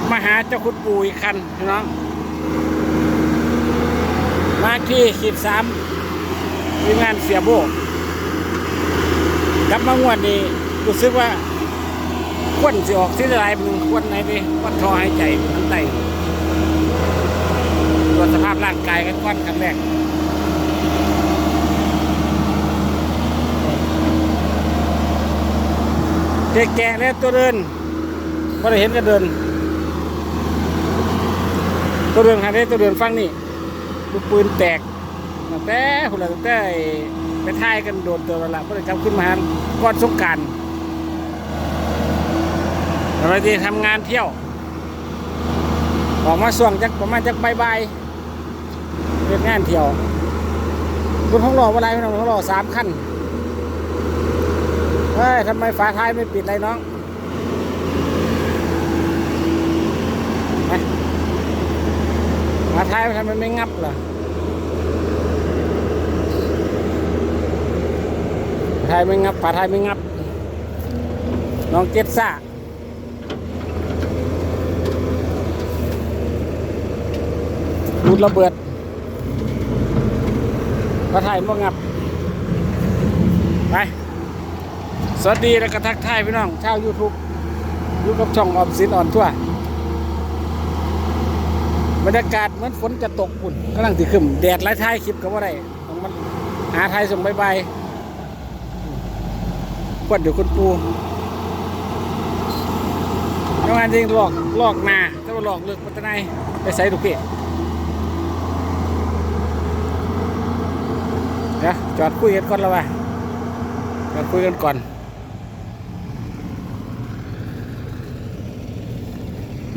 ับมาหาเจ้าคุณปู่อีกคันพี่น้อง มาที่ขีดสามทีมงานเสียโบกลับมางวดนี้รู้สึกว่าควนสิออกที่ไรมึงควนไหนดิควนทอหายใจทั้งไตตรวจสภาพร่างกายกันก้อนกันแรกแก่ๆแล้วตัวเดินพอได้เห็นก็เดิน ตัวเดินหาได้ตัวเดินฟังนี่ลูกปืนแตกตั้งแต่หุ่นละตั้งแต่ไปท่ายกันโดนตัวละพอได้จำขึ้นมาหันก้อนสงการเราจะทำงานเที่ยว ออกมาส่วงจักประมาณจักบายๆเป็นงานเที่ยวบนห้องรอว่าไรพี่น้องห้องรอสามขั้นเฮ้ยทำไมฝาท้ายไม่ปิดเลยน้องไป ฝาท้ายทำไมไม่งับล่ะฝาท้ายไม่งับฝาท้ายไม่งับ น้องเจ็ดซ่าดูดระเบิดฝาท้ายไม่งับ ไป สวัสดีและก็ทักทายพี่น้อง ชาวยูทูบอยู่กับช่องออมสินอ่อนทั่ว บรรยากาศเหมือนฝนจะตกปุ่นกำลังติขึ้นแดดไล่ท้ายคลิปก็ว่าได้ต้องมันหาไทยส่งบายบกวดเดี๋ยวคุณปูทำงานจริงหลอกหลอกนาแต่ว่าหลอกเลือกปัตนายไปใส่ทุกเพเดี๋ยวจอดคุยกันก่อนแล้ววะจอดคุยกันก่อน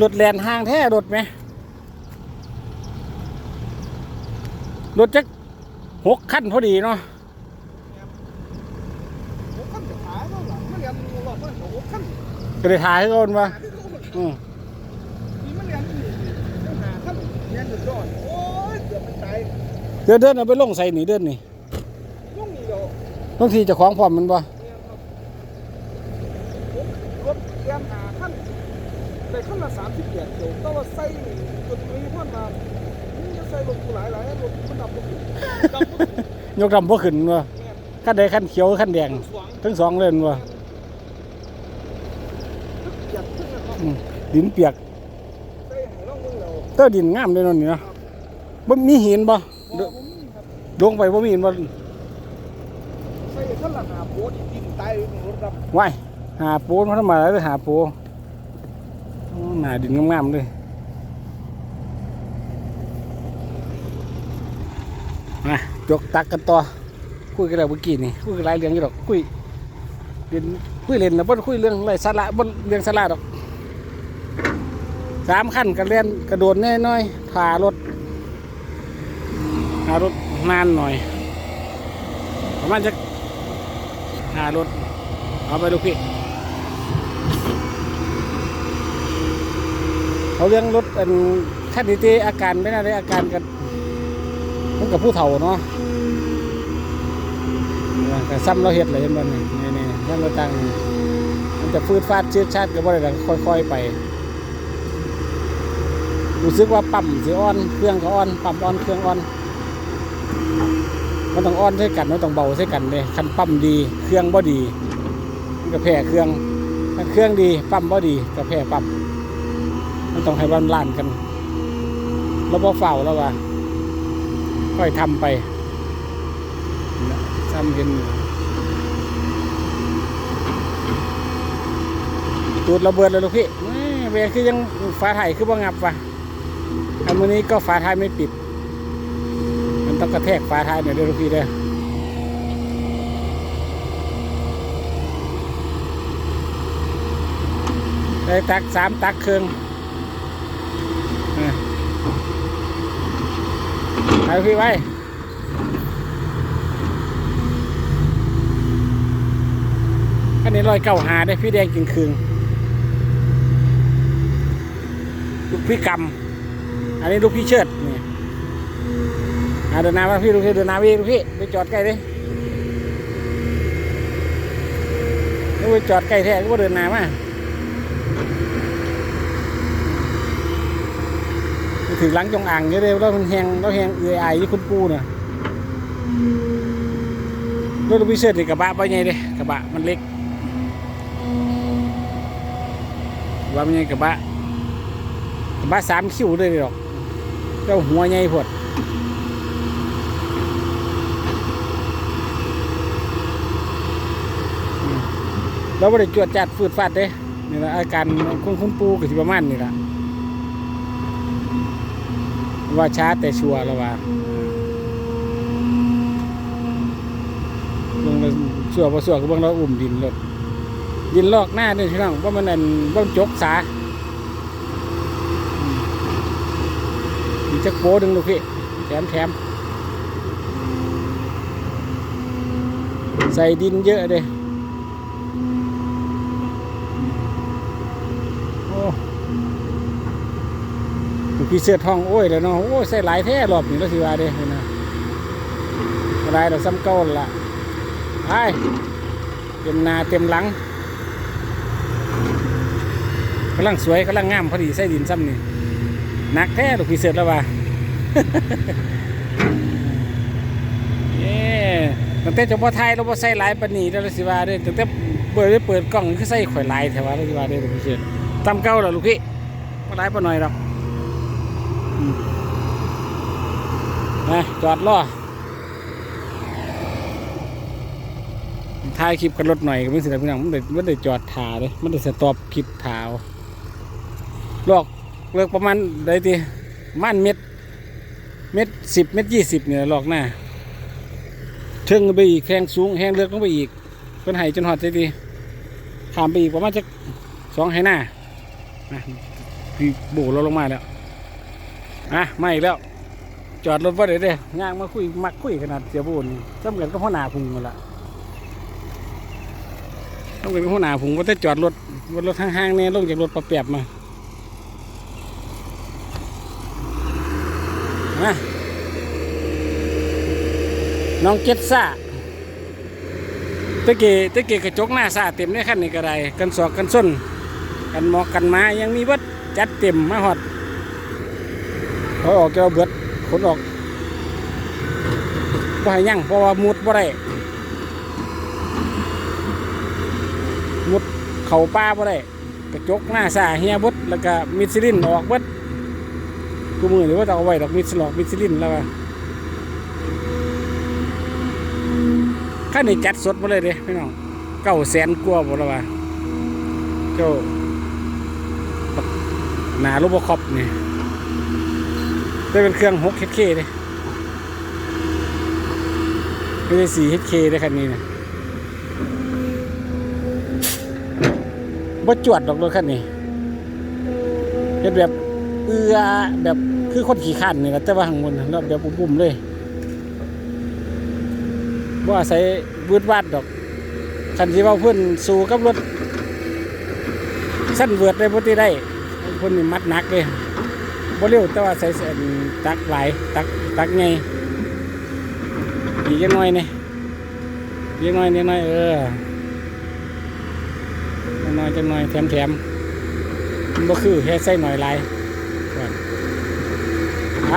รถแลนห้างแท้รถไหม รถจักหกขั้นพอดีเนาะหกขั้นจะขายก็หลังมันเรียนรอบมันหกขั้นก็ได้ถ่ายให้ก่อนวะอืมเรียนนี่ต้องหาขั้นเรียนสุดยอดโอ้ยเกือบมันตายเดินเดินเอาไปลงใส่หนีเดินนี่ลงนี่เดียวบางทีจะของพร้อมมันบ่เนี่ยครับรถเรียนหาขั้นได้ขั้นละสามสิบเอ็ดเดียวต่ว่าใส่จนมีพ่นมา ใส่รถกูหลายหลายรถมันดับรถดับรถยกดำบ่ขึ้นวะขั้นใดขั้นเขียวขั้นแดง สวงทั้งสองเลยเวะกียดขึ้นนะครับอืมดินเปียกใส่ให้ร่องมึงเราเต้ดินงามเลยเนาะนี่เนาะบ่มีหินบ่พอผมนี่ครับลงไปบ่มีหินบ่ใส่ขั้นละหาโบดดินตายรถดับว้ายหาปูนมาทำไมเลยหาปูโอ้หนาดินงามๆเลย มายกตักกันต่อคุยกันแล้วเมื่อกี้นี่คุยกันหลายเรื่องอยู่ดอกคุยเรียนคุยเล่นแล้วบ่คุยเรื่องไรสาระบ่เรื่องสาระดอกสามขั้นกันเล่นกระโดดแน่น้อยผ่ารถหารถนานหน่อยประมาณจะหารถเอาไปดูพี่เขาเรื่องรถอันคันนี้ที่อาการไม่น่าได้อาการกัน มันกับผู้เฒ่าเนาะแต่ซ้ำเราเห็ดเลยเห็นบ้านี่นี่นี่ซ้ำเราตั้งมันจะฟืดฟาดชืดชาติกับอะไรค่อย ๆไปรู้สึกว่าปั๊มสีอ่อนเครื่องก็อ่อนปั๊มอ่อนเครื่องอ่อนมันต้องอ่อนใช่กันมันต้องเบาใช่กันเลยคันปั๊มดีเครื่องบ่ดีมันก็แพ้เครื่องถ้าเครื่องดีปั๊มบ่ดีก็แพ้ปั๊มมันต้องให้บ้านล้านกันแล้วพอเฝ้าแล้วว่า ค่อยทำไปน่ะซ้ำเห็นตูดระเบิดเลยลูกพี่เวรคือยังฝาไทยคือบ่งับว่ะอันมื้อนี้ก็ฝาท้ายไม่ปิด มันต้องกระแทกฝาท้ายหน่อยเด้อลูกพี่เด้อได้ตักสามตักเครื่องเออ เอาพี่ไว้อันนี้ลอยเก่าหาได้พี่แดงกินคืนลูกพี่กำอันนี้ลูกพี่เชิดนี่อาเดินนามาพี่ลูกพี่เดินนาพี่ลูกพี่ไปจอดใกล้ดิไปจอดใกล้แท้ก็เดินนามา ถึงหลังจงอ่างเยอะเลยแล้วมันแหงแล้วแหงเอือยอายยี่คุณปูเนี่ยรถวิเศษนี่กระบะไปไงเด้กระบะมันเล็กว่ามันไงกระบะกระบะสามคิวเลยหรอกเจ้าหัวใหญ่พวดเราไม่ได้จวดจัดฟืดฟาดเด้นี่แหละอาการของคุณปูกับที่ประมาณนี่แหละ ว่าช้าแต่ชัวร์ล้วว่าเบิ่งแล้วชัวร์พอชัวร์ก็เบิ่งเราอุ่มดินรถดินลอกหน้าเนี่ยพี่น้องว่ามันนั่นว่าจกสาอืมมีจักโป้ดึงลูกพี่แถมแถมใส่ดินเยอะเลยโอ้ ลูก พี่เสื้อทองโอ้ยแล้วเนาะโอ้ยใส่หลายแท้รอบนี้แล้วสิว่าเด้เห็นนะอะไรดอกซ้ำเก้านั่นละไปเต็มนาเต็มหลังกำลังสวยกำลังงามพอดีใส่ดินซ้ำนี่นักแท้ลูกพี่เสื้อแล้วว่าเย้ตั้งแต่จะพอไทยเราพอใส่หลายปนีแล้วสิว่าเด้ตั้งแต่เปิดได้เปิดกล้องคือใส่ข่อยลายแถวว่าแล้วสิว่าเด้ลูกพี่เสื้อซ้ำเก้าแล้วลูกพี่บ่หลายปานหน่อยหรอก นะจอดรอถ่ายคลิปกันรถหน่อยก็ไม่สิพี่น้องมันได้มันได้จอดถ่าเลยมันได้สต็อปคลิปถ่าเอาลอกเลือกประมาณได้ทีม่านเม็ดเม็ดสิบเม็ดยี่สิบเนี่ยหลอกหน้าเชิงไปอีกแข้งสูงแห้งเลือกลงไปอีกเพิ่นให้จนหอดได้ทีขามไปอีกประมาณจะสองไหหน้านะพี่โบเราลงมาแล้ว อะมาอีกแล้ว จอดรถว่าเดี๋ยวเด้ย่างมาคุยมักคุยขนาดเสียบุญสำเร็จก็พ่อหนาพุงหมดละต้องเป็นพ่อหนาพุงว่าจะจอดรถว่ารถห้างๆเนี่ยลงจากรถประแปบมามาน้องเก็ตซ่าตะเกียตะเกียกระจกหน้าซาเต็มในขั้นนี้ก็ไดกันสอกกันส้น กันหมอกกันมายังมีวัดจัดเต็มมาหอด เขาออกแก้วเบิดขนออกบ่ให้ยั่งเพราะว่ามุดบ่ได้มุดเข่าป้าบ่ได้กระจกหน้าสาเฮียบดแล้วก็มิดซิลินออกเบดกูมือหรือว่าจะเอาไว้ดอกมิดสลอกมิดซิลินแล้วว่าข้านี่จัดสดมาเลยเด้พี่น้องเก้าแสนกว่าบ่แล้วว่าเจ้าหนาโรบอคอปนี่ ได้เป็นเครื่อง 6 HK เลยไม่ได้4 HK เลยคันนี้นะบ่จวดดอกรถคันนี้เฮ็ดแบบเอือแบบคือคนขี่ขันนี่แหละแต่ว่าข้างบนรอบเดียวบุ่มๆเลยบ่าศัยบืดวาดดอกคันที่ว่าเพื่อนสู้กับรถสั้นเวิร์ดได้บ่ติได้เพิ่นนี่มัดหนักเลย บ่เร็วแต่ว่าใส่เส้นตักหลายตักตักไงอีกจังหน่อยนี่อีกน่อยนิดน่อยเออนิดหน่อยจังน่อยแถมแถมมันบ่คือแค่ใส่หน่อยหลายไป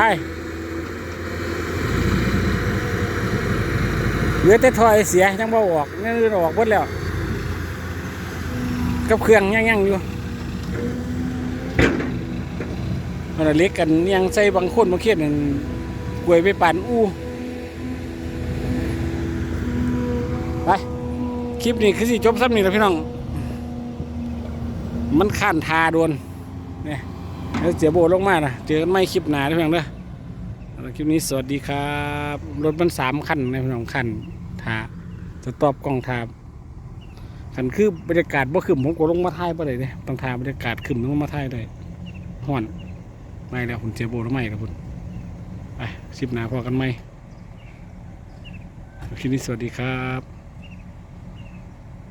เหลือแต่ถอยเสียยังบ่ออกนี่นออกหมดแล้ว กับเครื่องยังๆอยู่ มันเล็กกันยังใส่บางคนบางเขียนนั่นกลวยไปปั่นอู้ไปคลิปนี้คือสิจบซ้ำนี่แล้วพี่น้อง มันข้านทาโดนเนี่ยแล้วเสียโบลงมานะเจอกันไม่คลิปหนาเด้อพี่น้องเด้อคลิปนี้สวัสดีครับ รถมันสามคันนะพี่น้องคันทาจะตอบกล้องทาคันคือบรรยากาศบ่ขึ้นผมก็ลงมาถ่ายบ่ได้เด้ต้องทาบรรยากาศขึ้นต้องมาถ่ายได้ฮ้อน ไม่แล้วคุณเจโบแล้วไม่แล้วคุณไปชิปหนาพอกันไหมคลิปนี้สวัสดีครับ